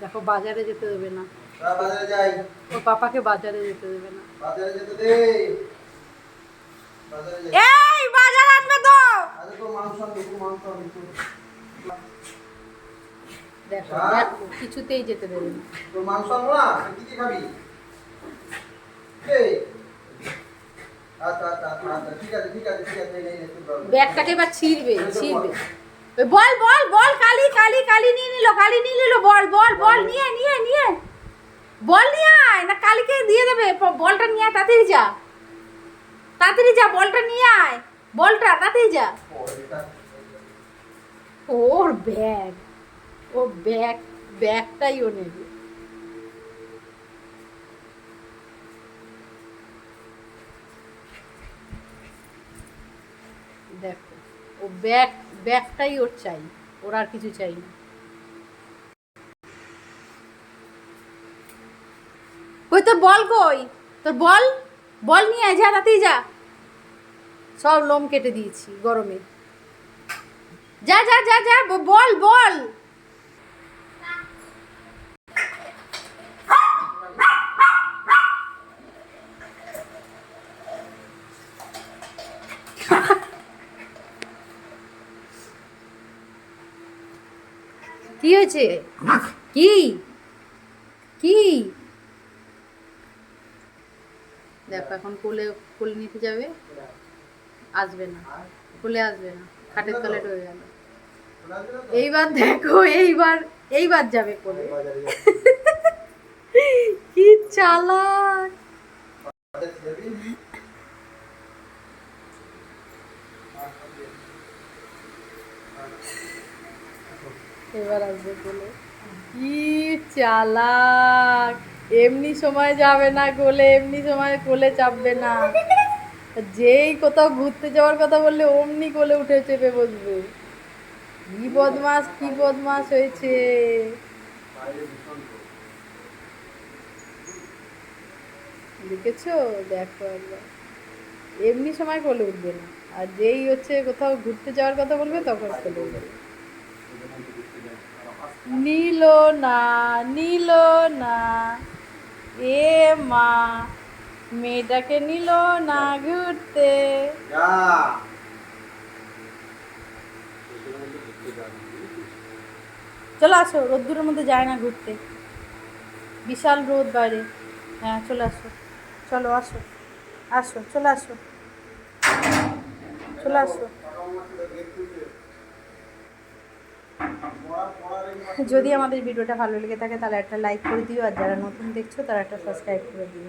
দেখো বাজারে যেতে দেবে না। বাজারে যাই। ওর পাপাকে বাজারে যেতে দেবে না। বাজারে যেতে দে। এই বাজার আনবে তো! আরে তো মাংস একটু মাংস একটু। দেখো কিছুতেই যেতে দেবে না। তোর মাংস আনব না? কি কি খাবি? এই। ব্যাগটাকে এবার ছিঁড়বে ছিঁড়বে। বল বল বল কালি কালি কালি নিয়ে নিল কালি নিয়ে নিল বল বল, নিয়ে নিয়ে নিয়ে। বল নিয়ে আয়, না কালকে দিয়ে দেবে। বলটা নিয়ে আয়, তাড়াতাড়ি যা। তাড়াতাড়ি যা, বলটা নিয়ে আয়। বলটা, তাড়াতাড়ি যা। ওর ব্যাগ ও ব্যাগ, ব্যাগটাই ও নেবে। দেখো, ও ব্যাগ, ব্যাগটাই ওর চাই, ওর আর কিছু চাই না। তোর বল কই? তোর বল? বল নিয়ে আয় যা তাতেই যা। সব লোম কেটে দিয়েছি গরমে। যা যা যা যা বল বল। কি হয়েছে? কি? কি? দেখো, এখন কোলে কোলে নিতে যাবে? আসবে না। কোলে আসবে না। খাটের তলে রয়ে গেল? এইবার দেখো, এইবার এইবার যাবে কোলে। কি চালাক। এবার আসবে কোলে। কি চালাক। এমনি সময় যাবে না কোলে, এমনি সময় কোলে চাপবে না। যেই কোথাও ঘুরতে যাওয়ার কথা বললে অমনি কোলে উঠে চেপে বসবে। কি বদমাস কি বদমাস হয়েছে। দেখেছ? দেখো এমনি সময় কোলে উঠবে না। আর যেই হচ্ছে কোথাও ঘুরতে যাওয়ার কথা বলবে, তখন কোলে উঠবে নিল না নিল না। এ মা মেয়েটাকে নিল না ঘুরতে। চলে আসো রোদ্দুরের মধ্যে যায় না ঘুরতে। বিশাল রোদ বাইরে। হ্যাঁ চলে আসো। চলো আসো। আসো চলে আসো। চলে আসো। যদি আমাদের ভিডিওটা ভালো লেগে থাকে, তাহলে একটা লাইক করে দিও, আর যারা নতুন দেখছ, তারা একটা সাবস্ক্রাইব করে দিও।